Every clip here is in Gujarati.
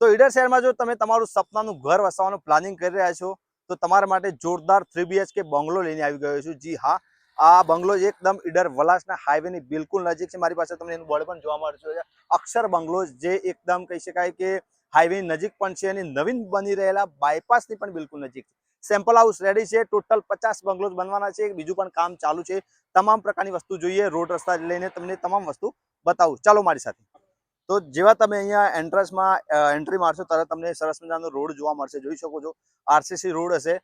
તો ઈડર શહેરમાં જો તમે તમારું સપનાનું ઘર વસાવવાનું પ્લાનિંગ કરી રહ્યા છો, તો તમારા માટે જોરદાર થ્રી બીએચકે બંગલો લઈને આવી ગયો છું. જી હા, આ બંગલો એકદમ ઈડર વલાસના હાઈવેની બિલકુલ નજીક છે. મારી પાસે તમને એનું બોર્ડ પણ જોવા મળશે. અક્ષર બંગલો જે એકદમ કહી શકાય કે હાઈવેની નજીક પણ છે અને નવીન બની રહેલા બાયપાસની પણ બિલકુલ નજીક છે. સેમ્પલ હાઉસ રેડી છે. ટોટલ પચાસ બંગલોઝ બનવાના છે. બીજું પણ કામ ચાલુ છે. તમામ પ્રકારની વસ્તુ જોઈએ. રોડ રસ્તા લઈને તમને તમામ વસ્તુ બતાવું. ચાલો મારી સાથે. તો જેવા તમે અહીંયા એન્ટ્રન્સમાં એન્ટ્રી મારશો, તરત તમને સરસ મજાનો રોડ જોવા મળશે. જોઈ શકો છો આરસીસી રોડ હશે.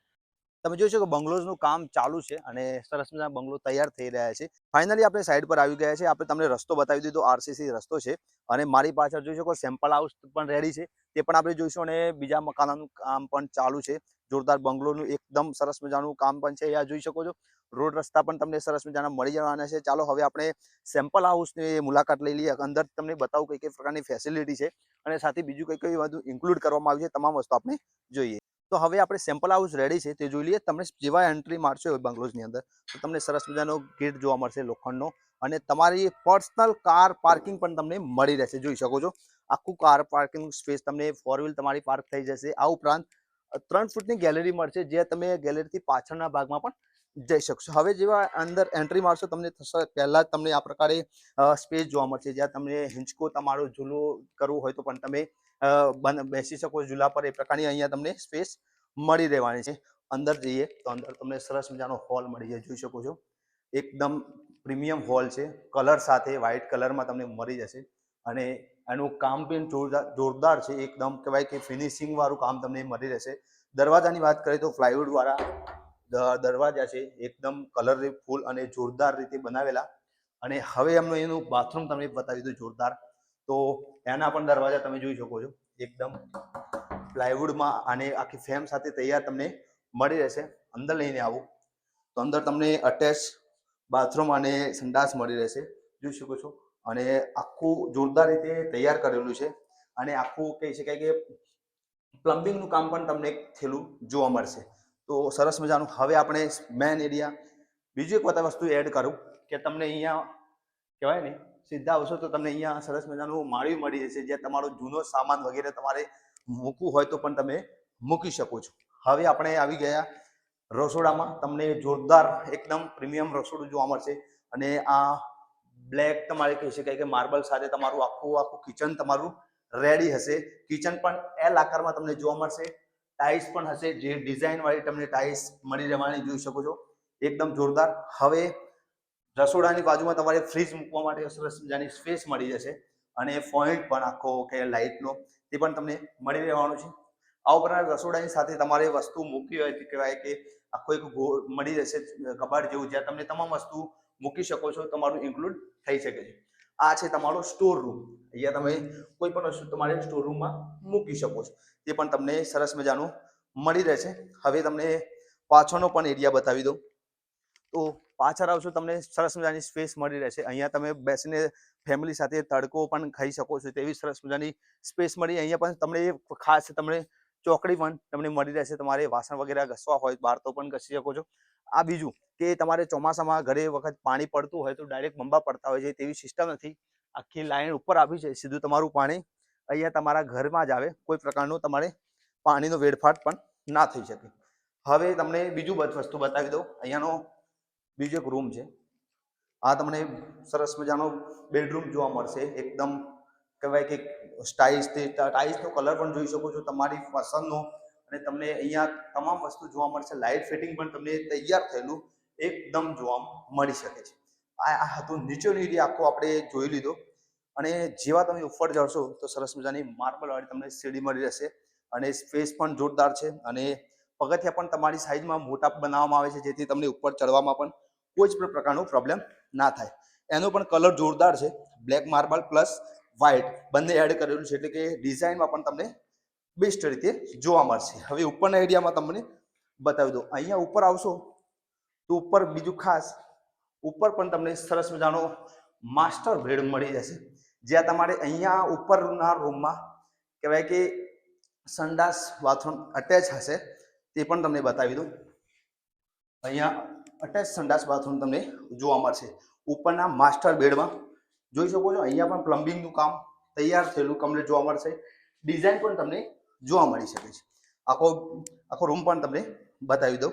તમે જોઈ શકો બંગલોઝનું કામ ચાલુ છે અને સરસ મજાના બંગલો તૈયાર થઈ રહ્યા છે. ફાઇનલી આપણે સાઈડ પર આવી ગયા છે આપણે તમને રસ્તો બતાવી દીધો આરસીસી રસ્તો છે. અને મારી પાછળ જોઈ શકો સેમ્પલ હાઉસ પણ રેડી છે. તે પણ આપણે જોઈશું અને બીજા મકાનોનું કામ પણ ચાલુ છે. જોરદાર બંગલોનું એકદમ સરસ મજાનું કામ પણ છે. અહીંયા જોઈ શકો છો. રોડ રસ્તા પણ તમને સરસ મજાના મળી જવાના છે. ચાલો હવે આપણે સેમ્પલ હાઉસની મુલાકાત લઈ લઈએ. અંદર તમને બતાવું કઈ કઈ પ્રકારની ફેસિલિટી છે અને સાથે બીજું કઈ કઈ બધું ઇન્ક્લુડ કરવામાં આવ્યું છે તમામ વસ્તુ આપણે જોઈએ. તો હવે આપણે સેમ્પલ હાઉસ રેડી છે તે જોઈ લઈએ. તમને જેવા એન્ટ્રી મારશો બંગલોઝની અંદર, તો તમને સરસ મજાનો ગેટ જોવા મળશે લોખંડનો અને તમારી પર્સનલ કાર પાર્કિંગ પણ તમને મળી રહેશે. જોઈ શકો છો? આખું કાર પાર્કિંગ સ્પેસ તમને ફોર વ્હીલ તમારી પાર્ક થઈ જશે. આ ઉપરાંત ત્રણ ફૂટની ગેલેરી મળશે, જે તમે ગેલેરીથી પાછળના ભાગમાં પણ જઈ શકશો. હવે જેવા અંદર એન્ટ્રી મારશો તમને થશે, પહેલાં જ તમને આ પ્રકારે સ્પેસ જોવા મળશે. જ્યાં તમને હિંચકો, તમારો ઝૂલો કરવું હોય તો પણ તમે બેસી શકો ઝૂલા પર. એ પ્રકારની અહીંયા તમને સ્પેસ મળી રહેવાની છે. અંદર જઈએ તો અંદર તમને સરસ મજાનો હોલ મળી જાય. જોઈ શકો છો. એકદમ પ્રીમિયમ હોલ છે. કલર સાથે વ્હાઇટ કલરમાં તમને મળી જશે. અને એનું કામ પણ જોરદાર છે. એકદમ કહેવાય કે ફિનિશિંગવાળું કામ તમને મળી રહેશે. દરવાજાની વાત કરીએ તો દ- દરવાજા છે, એકદમ કલરફુલ અને જોરદાર રીતે બનાવેલા. અને હવે એમનું એનું બાથરૂમ તમને બતાવી દઉં જોરદાર. તો એના પણ દરવાજા તમે જોઈ શકો છો. એકદમ પ્લાયવુડમાં અને આખી ફેમ સાથે તૈયાર તમને મળી રહેશે. અંદર લઈને આવું. તો અંદર તમને અટેચ બાથરૂમ અને સંડાસ મળી રહેશે. જોઈ શકો છો. અને આખું જોરદાર રીતે તૈયાર કરેલું છે. અને આખું કહી શકાય કે પ્લમ્બિંગનું કામ પણ તમને થયેલું જોવા મળશે. તો સરસ મજાનું. હવે આપણે મેન એરિયા બીજું એક બધા વસ્તુ એડ કરું કે તમને અહીંયા કહેવાય ને, સીધા આવશો તો તમને અહીંયા સરસ મજાનું માળવી મળી જશે જ્યાં તમારો જૂનો સામાન વગેરે તમારે મૂકવું હોય તો પણ તમે મૂકી શકો છો. હવે આપણે આવી ગયા રસોડામાં. તમને જોરદાર એકદમ પ્રીમિયમ રસોડું જોવા મળશે. અને આ બ્લેક તમારે કહી શકાય કે માર્બલ સાથે તમારું આખું આખું કિચન તમારું રેડી હશે. કિચન પણ એલ આકારમાં તમને જોવા મળશે. ટાઇલ્સ પણ હશે. જે ડિઝાઇન વાળી તમને ટાઇલ્સ મળી રહેવાની જોઈ શકો છો. એકદમ જોરદાર. હવે રસોડાની બાજુમાં તમારે ફ્રીજ મૂકવા માટે સરસ મજાની સ્પેસ મળી જશે અને પોઈન્ટ પણ આખો કે લાઇટનો તે પણ તમને મળી રહેવાનું છે. આ ઉપરાંત રસોડાની સાથે તમારે વસ્તુ મૂકી હોય કહેવાય કે આખો એક મળી જશે કબાટ જેવું, જ્યાં તમને તમામ વસ્તુ મૂકી શકો છો. તમારું ઇન્ક્લુડ થઈ શકે છે. આ છે તમારો સ્ટોર રૂમ. અહીંયા તમે કોઈ પણ વસ્તુ તમારે સ્ટોર રૂમમાં મૂકી શકો છો. તે પણ તમને સરસ મજાનું મળી રહેશે. હવે તમને પાછળનો પણ એરિયા બતાવી દઉં. તો પાછળ આવશો તમને સરસ મજાની સ્પેસ મળી રહેશે. અહીંયા તમે બેસીને ફેમિલી સાથે તડકો પણ ખાઈ શકો છો તેવી સરસ મજાની સ્પેસ મળી. અહીંયા પણ તમને ખાસ તમને ચોકડી પણ તમને મળી રહેશે. તમારે વાસણ વગેરે ઘસવા હોય, બહાર તો પણ ઘસી શકો છો. આ બીજું કે તમારે ચોમાસામાં ઘરે વખત પાણી પડતું હોય તો ડાયરેક્ટ બંબા પડતા હોય છે તેવી સિસ્ટમ નથી. આખી લાઈન ઉપર આવી છે સીધું તમારું પાણી અહીંયા તમારા ઘરમાં જ આવે, કોઈ પ્રકારનું તમારે પાણીનો વેડફાટ પણ ના થઈ શકે. હવે તમને બીજું બધ, વસ્તુ બતાવી દઉં. અહીંયાનો બીજો એક રૂમ છે. આ તમને સરસ મજાનો બેડરૂમ જોવા મળશે. એકદમ કહેવાય કે સ્ટાઇલ્સ ટાઇલ્સનો કલર પણ જોઈ શકો છો, તમારી પસંદનો. અને તમને અહીંયા તમામ વસ્તુ જોવા મળશે. લાઇટ ફિટિંગ પણ તમને તૈયાર થયેલું એકદમ જોવા મળી શકે છે. આ હતું નીચેનો એરિયા આખો આપણે જોઈ લીધો. અને જેવા તમે ઉપર જશો તો સરસ મજાની માર્બલ વાળી તમને સીડી મળી રહેશે. અને સ્પેસ પણ જોરદાર છે અને પગથિયા પણ તમારી સાઈઝમાં મોટા બનાવવામાં આવે છે, જેથી તમને ઉપર ચડવામાં પણ કોઈ જ પ્રકારનો પ્રોબ્લેમ ના થાય. એનો પણ કલર જોરદાર છે બ્લેક માર્બલ પ્લસ વ્હાઇટ બંને એડ કરેલું છે એટલે કે ડિઝાઇનમાં પણ તમને બેસ્ટ રીતે જોવા મળશે. હવે ઉપરના એરિયામાં તમને બતાવી દઉં. અહીંયા ઉપર આવશો તો ઉપર બીજું ખાસ, ઉપર પણ તમને સરસ મજાનો માસ્ટર બેડ મળી જશે. જ્યાં તમારે અહીંયા ઉપરના રૂમમાં કહેવાય કે સંડાસ બાથરૂમ અટેચ હશે, તે પણ તમને બતાવી દઉં. અહીંયા અટેચ સંડાસ બાથરૂમ તમને જોવા મળશે. ઉપરના માસ્ટર બેડમાં જોઈ શકો છો, અહીંયા પણ પ્લમ્બિંગનું કામ તૈયાર થયેલું તમને જોવા મળશે. ડિઝાઇન પણ તમને જોવા મળી શકે છે. આખો આખો રૂમ પણ તમને બતાવી દઉં.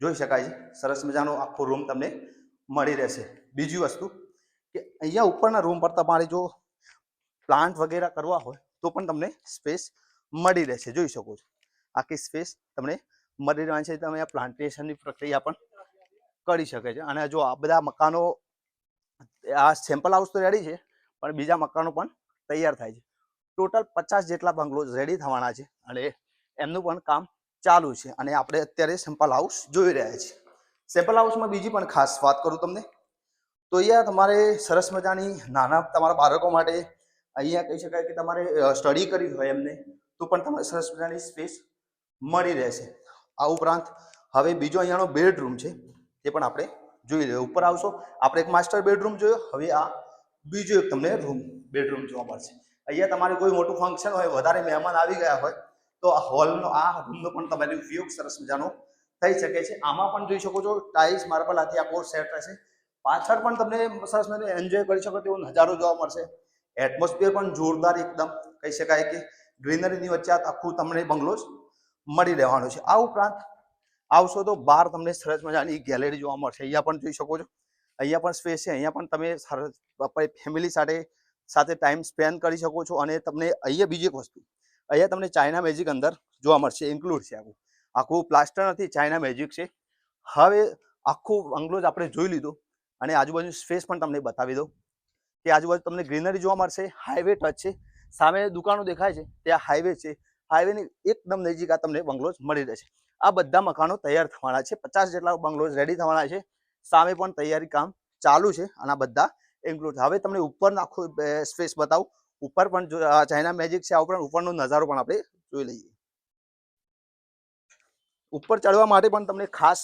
જોઈ શકાય છે. સરસ મજાનો આખો રૂમ તમને મળી રહેશે. બીજી વસ્તુ કે અહીંયા ઉપરના રૂમ પર તમારે જો પ્લાન્ટ વગેરે કરવા હોય, તો પણ તમને સ્પેસ મળી રહેશે. જોઈ શકો છો. આખી સ્પેસ તમને મળી રહેવાની છે. તમે આ પ્લાન્ટેશનની પ્રક્રિયા પણ કરી શકે છે. અને જો આ બધા મકાનો, આ સેમ્પલ હાઉસ તો રેડી છે, પણ બીજા મકાનો પણ તૈયાર થાય છે. ટોટલ પચાસ જેટલા બંગલોઝ રેડી થવાના છે અને એમનું પણ કામ ચાલુ છે. અને આપણે અત્યારે સેમ્પલ હાઉસ જોઈ રહ્યા છીએ. સેમ્પલ હાઉસમાં બીજી પણ ખાસ વાત કરું તમને. તો અહીંયા તમારે સરસ મજાની નાના તમારા બાળકો માટે અહીંયા કહી શકાય કે તમારે સ્ટડી કરવી હોય એમને, તો પણ તમને સરસ મજાની સ્પેસ મળી રહેશે. આ ઉપરાંત હવે બીજો અહીંયાનો બેડરૂમ છે, તે પણ આપણે જોઈ લઈએ. ઉપર આવશો, આપણે એક માસ્ટર બેડરૂમ જોયો, હવે આ બીજો એક તમને રૂમ બેડરૂમ જોવા મળશે. અહીંયા તમારે કોઈ મોટું ફંક્શન હોય, વધારે મહેમાન આવી ગયા હોય, તો આ હોલનો આ રૂમનો પણ તમારે ઉપયોગ સરસ મજાનો થઈ શકે છે. આમાં પણ જોઈ શકો છો ટાઇલ્સ માર્બલ આથી આ કોર્સ સેટ રહેશે. પાછળ પણ તમને સરસ મજાને એન્જોય કરી શકો તેવો નજારો જોવા મળશે. એટમોસ્ફિયર પણ જોરદાર એકદમ. કહી શકાય કે ગ્રીનરીની વચ્ચે આખું તમને બંગલોઝ મળી રહેવાનો છે. આ ઉપરાંત આવશો તો બહાર તમને સરસ મજાની ગેલેરી જોવા મળશે. અહીંયા પણ જોઈ શકો છો. અહીંયા પણ સ્પેસ છે. અહીંયા પણ તમે સરસ ફેમિલી સાથે સાથે ટાઈમ સ્પેન્ડ કરી શકો છો અને તમને અહીંયા બીજી એક વસ્તુ, અહીંયા તમને ચાઇના મેજિક અંદર જોવા મળશે. ઇન્ક્લુડ છે આખું. આખું પ્લાસ્ટર નથી. ચાઇના મેજિક છે. હવે આખું બંગલોઝ આપણે જોઈ લીધું. અને આજુબાજુ સ્પેસ પણ તમને બતાવી દઉં કે આજુબાજુ તમને ગ્રીનરી જોવા મળશે, હાઈવે ટચ છે સામે દુકાનો દેખાય છે, ત્યાં હાઈવે છે, હાઈવેની એકદમ નજીક આ તમને બંગલોઝ મળી રહેશે. આ બધા મકાનો તૈયાર થવાના છે, પચાસ જેટલા બંગલોઝ રેડી થવાના છે, સામે પણ તૈયારી કામ ચાલુ છે અને બધા ઇન્ક્લુડ હવે તમને ઉપર આખું સ્પેસ બતાવું. ઉપર પણ ચાઇના મેજિક છે, આ ઉપરાંત ઉપરનો નજારો પણ આપણે જોઈ લઈએ. ઉપર ચડવા માટે પણ તમને ખાસ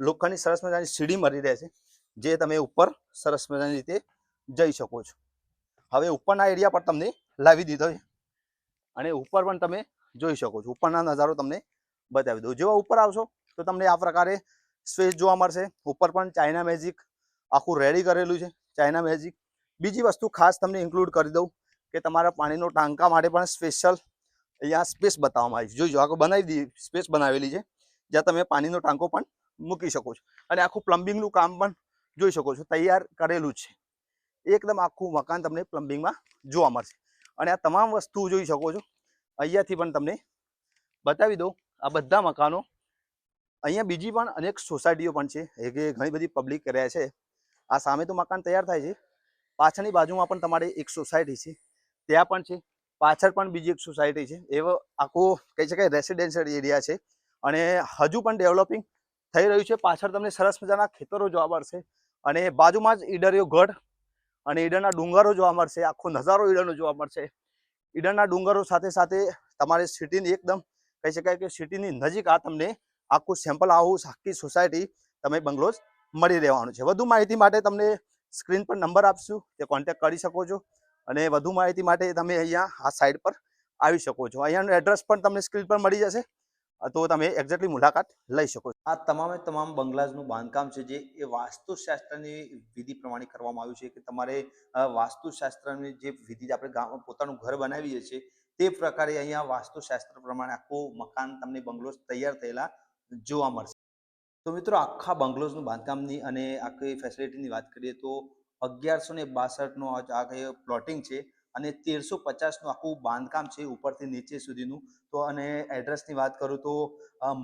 લોખંડની સરસ મજાની સીડી મળી રહેશે જે તમે ઉપર સરસ મજાની રીતે જઈ શકો છો. હવે ઉપરના એરિયા પર તમને લાવી દીધો છે. અને ઉપર પણ તમે જોઈ શકો છો. ઉપરના નજારો તમને બતાવી દઉં. જેવા ઉપર આવશો, તો તમને આ પ્રકારે સ્પેસ જોવા મળશે. ઉપર પણ ચાઇના મેજિક આખું રેડી કરેલું છે. ચાઇના મેજિક બીજી વસ્તુ ખાસ તમને ઇન્ક્લુડ કરી દઉં કે તમારા પાણીનો ટાંકા માટે પણ સ્પેશિયલ અહીંયા સ્પેસ બતાવવામાં આવી છે. જોઈજો આખું બનાવી સ્પેસ બનાવેલી છે. જ્યાં તમે પાણીનો ટાંકો પણ મૂકી શકો છો. અને આખું પ્લમ્બિંગનું કામ પણ જોઈ શકો છો, તૈયાર કરેલું છે. એકદમ આખું મકાન તમને પ્લમ્બિંગમાં જોવા મળશે. અને આ તમામ વસ્તુ જોઈ શકો છો. અહીંયાથી પણ તમને બતાવી દઉં, આ બધા મકાનો. અહીંયા બીજી પણ અનેક સોસાયટીઓ પણ છે, એ ઘણી બધી પબ્લિક રહ્યા છે. આ સામે તો મકાન તૈયાર થાય છે. પાછળની બાજુમાં પણ તમારે એક સોસાયટી છે. ત્યાં પણ છે. પાછળ પણ બીજી એક સોસાયટી છે. એવો આખો કહી શકાય રેસિડેન્શિયલ એરિયા છે. અને હજુ પણ ડેવલપિંગ થઈ રહ્યું છે. પાછળ તમને સરસ મજાના ખેતરો જોવા મળશે. અને બાજુમાં જ ઈડરિયો ગઢ અને ઈડરના ડુંગરો જોવા મળશે, આખો નજારો ઈડરનો જોવા મળશે. ઈડરના ડુંગરો સાથે સાથે તમારે સિટીની એકદમ કહી શકાય કે સિટીની નજીક આ તમને આખું સેમ્પલ હાઉસ આખી સોસાયટી તમે બંગલોઝ મળી રહેવાનું છે. વધુ માહિતી માટે તમને સ્ક્રીન પર નંબર આપશું, તે કોન્ટેક્ટ કરી શકો છો. અને વધુ માહિતી માટે તમે અહીંયા આ સાઈડ પર આવી શકો છો. અહીંયાનું એડ્રેસ પણ તમને સ્ક્રીન પર મળી જશે. તો તમે એક્ઝેક્ટલી મુલાકાત લઈ શકો આ તમામે તમામ બંગલાઝનું બાંધકામ છે જે એ વાસ્તુશાસ્ત્રની વિધિ પ્રમાણે કરવામાં આવ્યું છે કે તમારે વાસ્તુશાસ્ત્રની જે વિધિ આપણે ગામ પોતાનું ઘર બનાવીએ છીએ તે પ્રકારે અહીંયા વાસ્તુશાસ્ત્ર પ્રમાણે આખું મકાન તમને બંગલોઝ તૈયાર થયેલા જોવા મળશે. તો મિત્રો આખા બંગલોઝનું બાંધકામની અને આખી ફેસિલિટીની વાત કરીએ તો અગિયારસો ને બાસઠનો આ પ્લોટિંગ છે અને તેરસો પચાસનું આખું બાંધકામ છે ઉપરથી નીચે સુધીનું. તો અને એડ્રેસની વાત કરું તો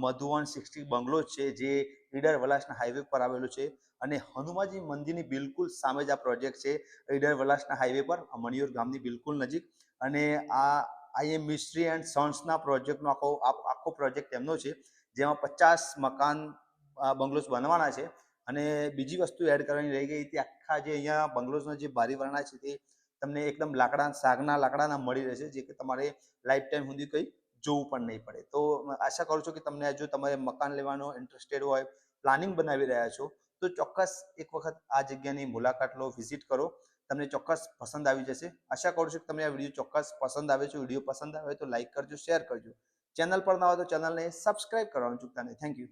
મધુવન સિક્સટી બંગલો છે જે ઈડર વલાસના હાઈવે પર આવેલું છે. અને હનુમાનજી મંદિરની બિલકુલ સામે જ આ પ્રોજેક્ટ છે, ઈડર વલાસના હાઈવે પર મણિયોર ગામની બિલકુલ નજીક. અને આ આઈએમ મિસ્ટ્રી એન્ડ સન્સના પ્રોજેક્ટનો આખો આખો પ્રોજેક્ટ એમનો છે, જેમાં પચાસ મકાન આ બંગલોઝ બનવાના છે. અને બીજી વસ્તુ એડ કરવાની રહી ગઈ તે આખા જે અહીંયા બંગલોઝનો જે ભારી વરણા છે તે તમને એકદમ લાકડા, સાગના લાકડાના મળી રહેશે, જે કે તમારે લાઈફ ટાઈમ સુધી કંઈ જોવું પણ નહીં પડે. તો આશા કરું છું કે તમને જો તમારે મકાન લેવાનો ઇન્ટરેસ્ટેડ હોય પ્લાનિંગ બનાવી રહ્યા છો, તો ચોક્કસ એક વખત આ જગ્યાની મુલાકાત લો વિઝિટ કરો, તમને ચોક્કસ પસંદ આવી જશે. આશા કરું છું કે તમને આ વીડિયો ચોક્કસ પસંદ આવે છે વીડિયો પસંદ આવે તો લાઈક કરજો શેર કરજો. ચેનલ પર ના હોય તો ચેનલને સબસ્ક્રાઇબ કરવાનું ચૂકતા નહીં. Thank you